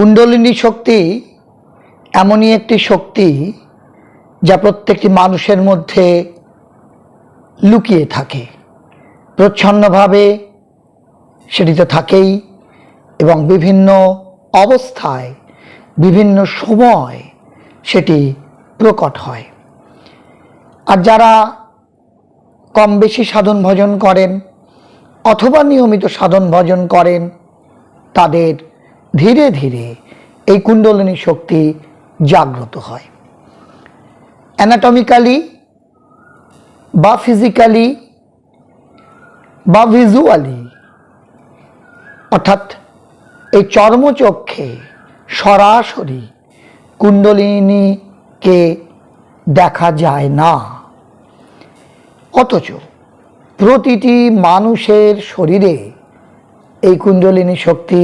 কুণ্ডলিনী শক্তি এমনই একটি শক্তি যা প্রত্যেকটি মানুষের মধ্যে লুকিয়ে থাকে। প্রচ্ছন্নভাবে সেটি তো থাকেই এবং বিভিন্ন অবস্থায়, বিভিন্ন সময় সেটি প্রকট হয়। আর যারা কম বেশি সাধন ভজন করেন অথবা নিয়মিত সাধন ভজন করেন, তাদের ধীরে ধীরে এই কুণ্ডলিনী শক্তি জাগ্রত হয়। অ্যানাটমিক্যালি বা ফিজিক্যালি বা ভিজুয়ালি অর্থাৎ এই চর্মচক্ষে সরাসরি কুণ্ডলিনীকে দেখা যায় না। অথচ প্রতিটি মানুষের শরীরে এই কুণ্ডলিনী শক্তি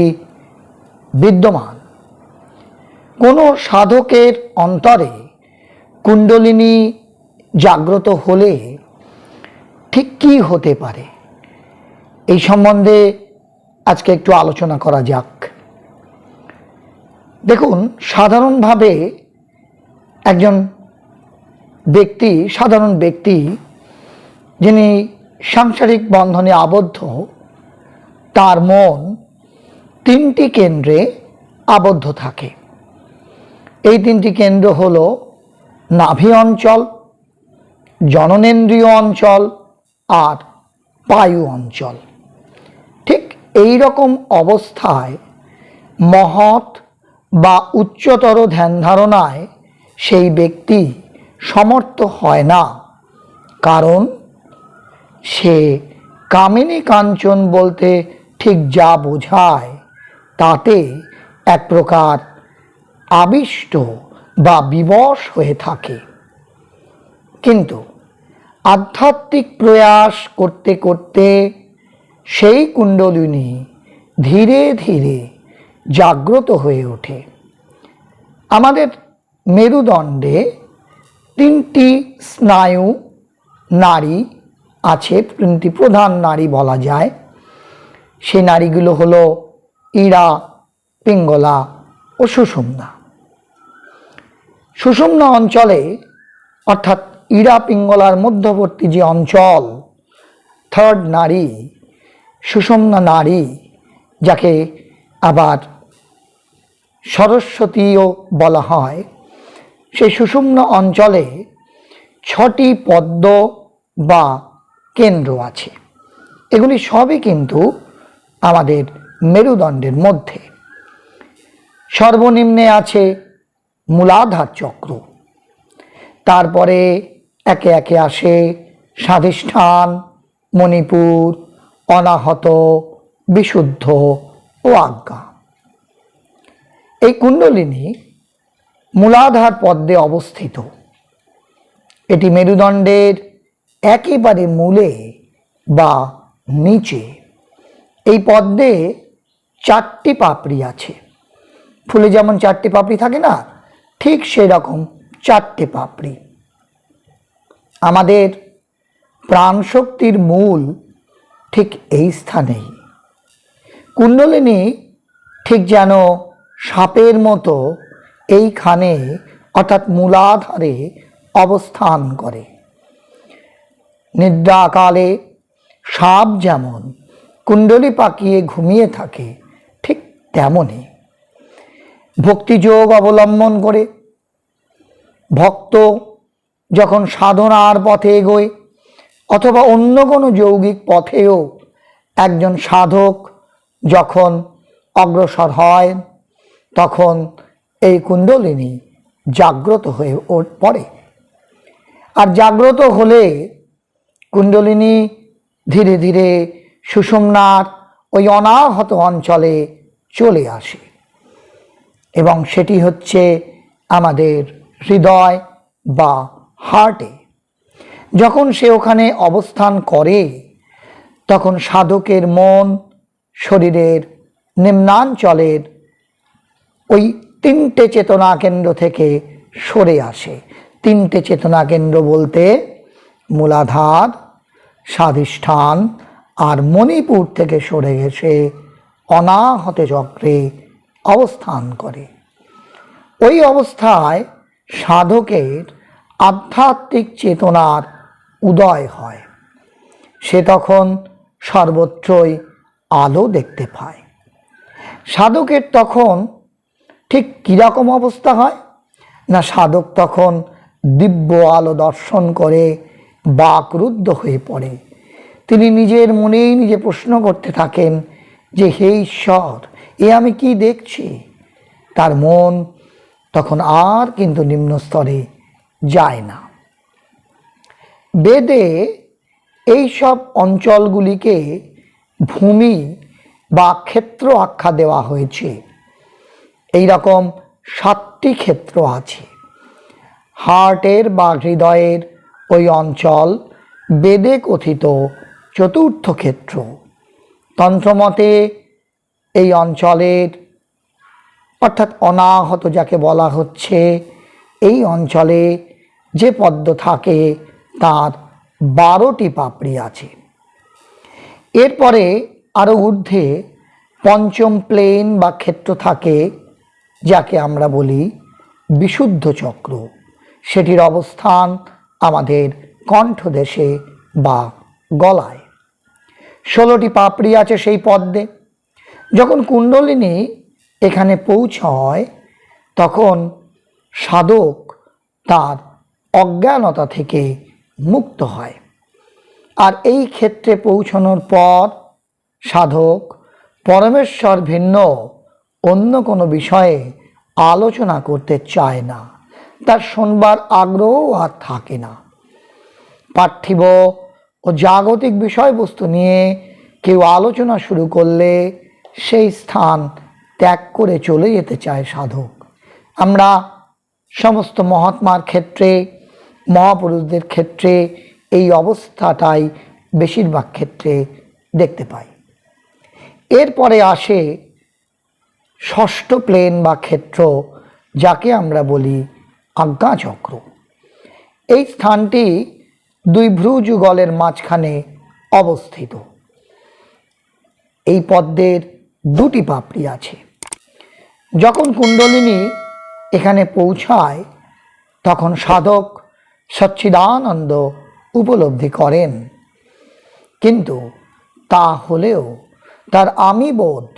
বিদ্যমান। কোনো সাধকের অন্তরে কুণ্ডলিনী জাগ্রত হলে ঠিক কী হতে পারে? এই সম্বন্ধে আজকে একটু আলোচনা করা যাক। দেখুন, সাধারণভাবে একজন ব্যক্তি, সাধারণ ব্যক্তি যিনি সাংসারিক বন্ধনে আবদ্ধ, তার মন তিনটি কেন্দ্রে আবদ্ধ থাকে। এই তিনটি কেন্দ্র হল নাভি অঞ্চল, জননেন্দ্রীয় অঞ্চল আর পায়ু অঞ্চল। ঠিক এই রকম অবস্থায় মহৎ বা উচ্চতর ধ্যান ধারণায় সেই ব্যক্তি সমর্থ হয় না। কারণ সে কামিনী কাঞ্চন বলতে ঠিক যা বোঝায় তাতে এক প্রকার আবিষ্ট বা বিবশ হয়ে থাকে। কিন্তু আধ্যাত্মিক প্রয়াস করতে করতে সেই কুণ্ডলিনী ধীরে ধীরে জাগ্রত হয়ে ওঠে। আমাদের মেরুদণ্ডে তিনটি স্নায়ু নারী আছে, তিনটি প্রধান নারী বলা যায়। সেই নারীগুলো হলো ইড়া পিঙ্গলা ও সুষুম্না। সুষুম্না অঞ্চলে, অর্থাৎ ইড়া পিঙ্গলার মধ্যবর্তী যে অঞ্চল থার্ড নারী, সুষুম্না নারী, যাকে আবার সরস্বতীও বলা হয় সেই সুষুম্ন অঞ্চলে ছটি পদ্ম বা কেন্দ্র আছে। এগুলি সবই কিন্তু আমাদের মেরুদণ্ডের মধ্যে। সর্বনিম্নে আছে মূলাধার চক্র। তারপরে একে একে আসে স্বাধিষ্ঠান, মণিপুর, অনাহত, বিশুদ্ধ ও আজ্ঞা। এই কুণ্ডলিনী মূলাধার পদ্মে অবস্থিত। এটি মেরুদণ্ডের একেবারে মূলে বা নিচে। এই পদ্মে চারটি পাপড়ি আছে। ফুলে যেমন চারটি পাপড়ি থাকে না, ঠিক সেরকম চারটে পাপড়ি। আমাদের প্রাণশক্তির মূল ঠিক এই স্থানেই। কুণ্ডলিনী ঠিক যেন সাপের মতো এইখানে অর্থাৎ মূলাধারে অবস্থান করে। নিদ্রাকালে সাপ যেমন কুণ্ডলী পাকিয়ে ঘুমিয়ে থাকে তেমনই। ভক্তিযোগ অবলম্বন করে ভক্ত যখন সাধনার পথে এগোয় অথবা অন্য কোনো যৌগিক পথেও একজন সাধক যখন অগ্রসর হয়, তখন এই কুণ্ডলিনী জাগ্রত হয়ে পড়ে। আর জাগ্রত হলে কুণ্ডলিনী ধীরে ধীরে সুষুম্নার ওই অনাহত অঞ্চলে চলে আসে। এবং সেটি হচ্ছে আমাদের হৃদয় বা হার্টে। যখন সে ওখানে অবস্থান করে, তখন সাধকের মন, শরীরের নিম্নাঞ্চলের ওই তিনটে চেতনা কেন্দ্র থেকে সরে আসে। তিনটে চেতনা কেন্দ্র বলতে মূলাধার, স্বাধিষ্ঠান আর মণিপুর থেকে সরে গেছে অনাহতে চক্রে অবস্থান করে। ওই অবস্থায় সাধকের আধ্যাত্মিক চেতনার উদয় হয়। সে তখন সর্বত্রই আলো দেখতে পায়। সাধকের তখন ঠিক কীরকম অবস্থা হয়? না সাধক তখন দিব্য আলো দর্শন করে বাকরুদ্ধ হয়ে পড়ে। তিনি নিজের মনেই নিজে প্রশ্ন করতে থাকেন যে হে ঈশ্বর, এ আমি কি দেখছি? তার মন তখন আর কিন্তু নিম্ন স্তরে যায় না। বেদে এই সব অঞ্চলগুলিকে ভূমি বা ক্ষেত্র আখ্যা দেওয়া হয়েছে। এই রকম সাতটি ক্ষেত্র আছে। হার্টের বা হৃদয়ের ওই অঞ্চল বেদে কথিত চতুর্থ ক্ষেত্র। তন্ত্রমতে এই অঞ্চলের, অর্থাৎ অনাহত যাকে বলা হচ্ছে, এই অঞ্চলে যে পদ্ম থাকে, তার বারোটি পাপড়ি আছে। এরপরে আরও ঊর্ধ্বে পঞ্চম প্লেন বা ক্ষেত্র থাকে, যাকে আমরা বলি বিশুদ্ধ চক্র। সেটির অবস্থান আমাদের কণ্ঠদেশে বা গলায়। ষোলোটি পাপড়ি আছে সেই পদ্মে। যখন কুণ্ডলিনী এখানে পৌঁছয়, তখন সাধক তার অজ্ঞানতা থেকে মুক্ত হয়। আর এই ক্ষেত্রে পৌঁছানোর পর সাধক পরমেশ্বর ভিন্ন, অন্য কোনো বিষয়ে আলোচনা করতে চায় না। তার শোনবার আগ্রহ আর থাকে না। পার্থিব ও জাগতিক বিষয়বস্তু নিয়ে কেউ আলোচনা শুরু করলে সেই স্থান ত্যাগ করে চলে যেতে চায় সাধক। আমরা সমস্ত মহাত্মার ক্ষেত্রে, মহাপুরুষদের ক্ষেত্রে এই অবস্থাটাই বেশিরভাগ ক্ষেত্রে দেখতে পাই। এরপরে আসে ষষ্ঠ প্লেন বা ক্ষেত্র, যাকে আমরা বলি আজ্ঞাচক্র। এই স্থানটি দুই যুগলের মাঝখানে অবস্থিত। এই পদ্মের দুটি পাপড়ি আছে। যখন কুণ্ডলিনী এখানে পৌঁছায়, তখন সাধক সচ্চিদানন্দ উপলব্ধি করেন। কিন্তু তা হলেও তার আমি বোধ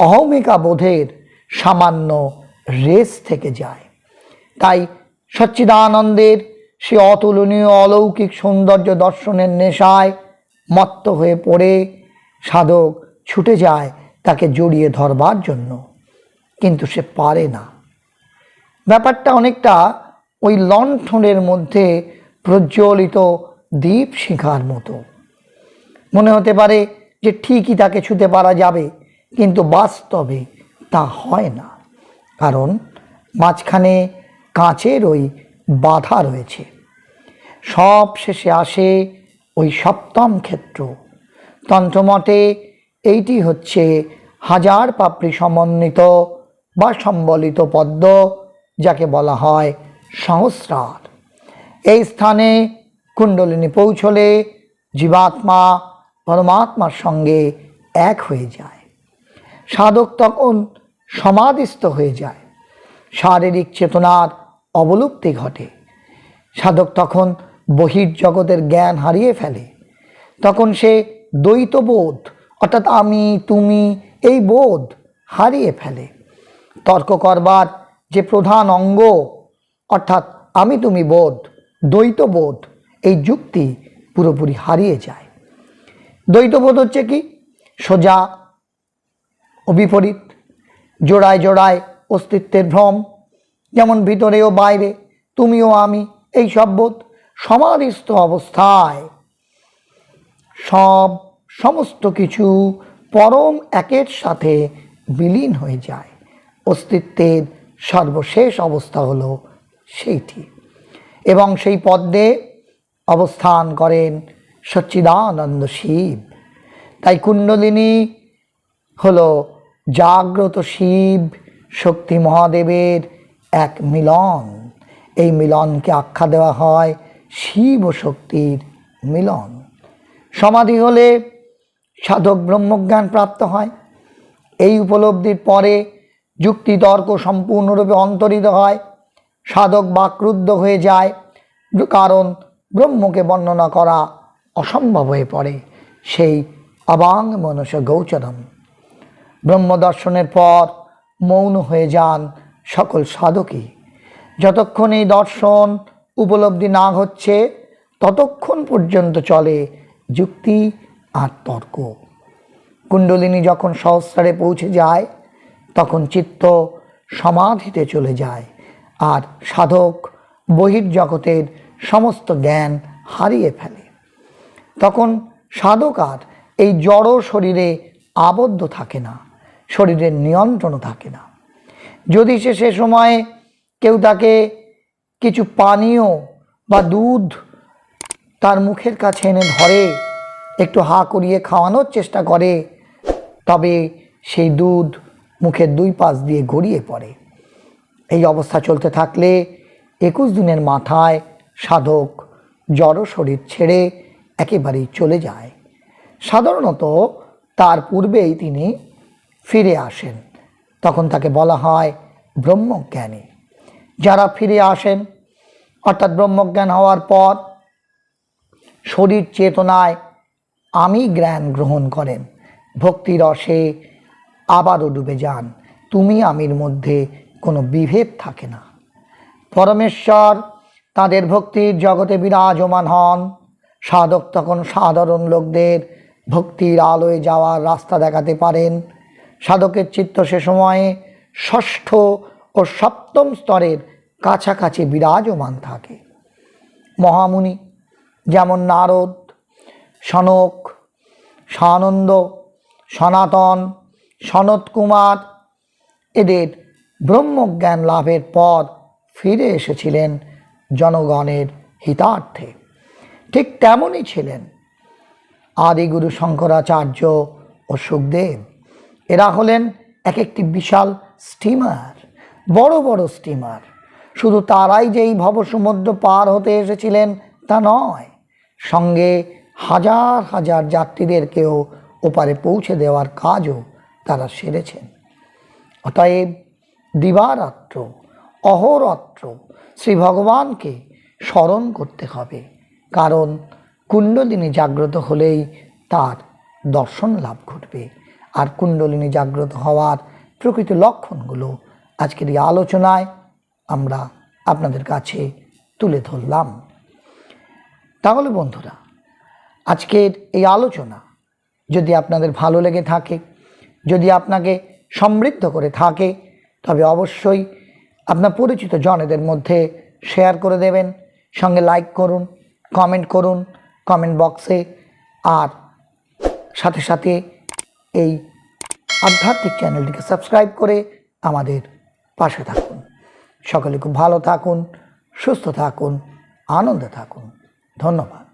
অহমিকা বোধের সামান্য রেস থেকে যায়। তাই সচ্চিদানন্দের সে অতুলনীয় অলৌকিক সৌন্দর্য দর্শনের নেশায় মত্ত হয়ে পড়ে। সাধক ছুটে যায় তাকে জড়িয়ে ধরবার জন্য। কিন্তু সে পারে না। ব্যাপারটা অনেকটা ওই লণ্ঠনের মধ্যে প্রজ্বলিত দ্বীপ শিখার মতো। মনে হতে পারে যে ঠিকই তাকে ছুতে পারা যাবে, কিন্তু বাস্তবে তা হয় না। কারণ মাঝখানে কাঁচের ওই বাধা রয়েছে। সব শেষে আসে ওই সপ্তম ক্ষেত্র। তন্ত্রমতে এইটি হচ্ছে হাজার পাপড়ি সমন্বিত বা সম্বলিত পদ্ম যাকে বলা হয় সহস্রার। এই স্থানে কুণ্ডলিনী পৌঁছলে জীবাত্মা পরমাত্মার সঙ্গে এক হয়ে যায়। সাধক তখন সমাধিস্থ হয়ে যায়। শারীরিক চেতনার অবলুপ্তি ঘটে। সাধক তখন বহির্জগতের জ্ঞান হারিয়ে ফেলে। তখন সে দ্বৈতবোধ, অর্থাৎ আমি, তুমি, এই বোধ হারিয়ে ফেলে। তর্ক করবার যে প্রধান অঙ্গ, অর্থাৎ আমি, তুমি বোধ দ্বৈত বোধ এই যুক্তি পুরোপুরি হারিয়ে যায়। দ্বৈতবোধ হচ্ছে কি? সোজা ও বিপরীত, জোড়ায় জোড়ায় অস্তিত্বের ভ্রম যেমন ভিতরে ও বাইরে, তুমিও আমি, এই সব বোধ সমাধিস্থ অবস্থায়। সব সমস্ত কিছু পরম একের সাথে বিলীন হয়ে যায়। অস্তিত্বের সর্বশেষ অবস্থা হলো সেইটি। এবং সেই পদ্মে অবস্থান করেন সচ্চিদানন্দ শিব। তাই কুণ্ডলিনী হলো জাগ্রত শিব, শক্তি মহাদেবের এক মিলন। এই মিলনকে আখ্যা দেওয়া হয় শিব শক্তির মিলন। সমাধি হলে সাধক ব্রহ্মজ্ঞান প্রাপ্ত হয়। এই উপলব্ধির পরে যুক্তি তর্ক সম্পূর্ণরূপে অন্তরিত হয়। সাধক বাক্রুদ্ধ হয়ে যায়, কারণ ব্রহ্মকে বর্ণনা করা অসম্ভব হয়ে পড়ে সেই অবাং মনস গৌচরম ব্রহ্ম দর্শনের পর মৌন হয়ে যান সকল সাধকই। যতক্ষণ এই দর্শন উপলব্ধি না হচ্ছে, ততক্ষণ পর্যন্ত চলে যুক্তি আর তর্ক। কুণ্ডলিনী যখন সহস্রারে পৌঁছে যায়, তখন চিত্ত সমাধিতে চলে যায় আর সাধক বহির্জগতের সমস্ত জ্ঞান হারিয়ে ফেলে। তখন সাধক আর এই জড় শরীরে আবদ্ধ থাকে না, শরীরের নিয়ন্ত্রণও থাকে না। যদি সে সে সময়ে কেউ তাকে কিছু পানীয় বা দুধ তার মুখের কাছে এনে ধরে, একটু হা করিয়ে খাওয়ানোর চেষ্টা করে, তবে সেই দুধ মুখের দুই পাশ দিয়ে গড়িয়ে পড়ে। এই অবস্থা চলতে থাকলে একুশ দিনের মাথায় সাধক জড় শরীর ছেড়ে একেবারেই চলে যায়। সাধারণত তার পূর্বেই তিনি ফিরে আসেন। তখন তাকে বলা হয় ব্রহ্মজ্ঞানী। যারা ফিরে আসেন, অর্থাৎ ব্রহ্মজ্ঞান হওয়ার পর শরীর চেতনায় আমি জ্ঞান গ্রহণ করেন ভক্তি রসে আবারও ডুবে যান। তুমি আমির মধ্যে কোনো বিভেদ থাকে না। পরমেশ্বর তাদের ভক্তির জগতে বিরাজমান হন। সাধক তখন সাধারণ লোকদের ভক্তির আলোয় যাওয়ার রাস্তা দেখাতে পারেন। সাধকের চিত্ত সে সময়ে ষষ্ঠ ও সপ্তম স্তরের কাছাকাছি বিরাজমান থাকে। মহামুনি যেমন নারদ, সনক, সানন্দ, সনাতন সনত কুমার এদের ব্রহ্মজ্ঞান লাভের পর ফিরে এসেছিলেন জনগণের হিতার্থে। ঠিক তেমনই ছিলেন আদিগুরু শঙ্করাচার্য ও সুখদেব। এরা হলেন এক একটি বিশাল স্টিমার, বড় বড় স্টিমার। শুধু তারাই যে এই ভবসমুদ্র পার হতে এসেছিলেন তা নয়, সঙ্গে হাজার হাজার যাত্রীদেরকেও ওপারে পৌঁছে দেওয়ার কাজও তারা সেরেছেন। অতএব দিবারাত্র, অহরাত্র শ্রী ভগবানকে স্মরণ করতে হবে, কারণ কুণ্ডলিনী জাগ্রত হলেই তার দর্শন লাভ ঘটবে। আর কুণ্ডলিনী জাগ্রত হওয়ার প্রকৃত লক্ষণগুলো আজকের এই আলোচনায় আমরা আপনাদের কাছে তুলে ধরলাম। তাহলে বন্ধুরা, আজকের এই আলোচনা যদি আপনাদের ভালো লেগে থাকে, যদি আপনাকে সমৃদ্ধ করে থাকে, তবে অবশ্যই আপনার পরিচিত জনেদের মধ্যে শেয়ার করে দেবেন, সঙ্গে লাইক করুন, কমেন্ট করুন, কমেন্ট বক্সে, আর সাথে সাথে এই আধ্যাত্মিক চ্যানেলটিকে সাবস্ক্রাইব করে আমাদের পাশে থাকুন। সকলে খুব ভালো থাকুন, সুস্থ থাকুন, আনন্দে থাকুন। ধন্যবাদ।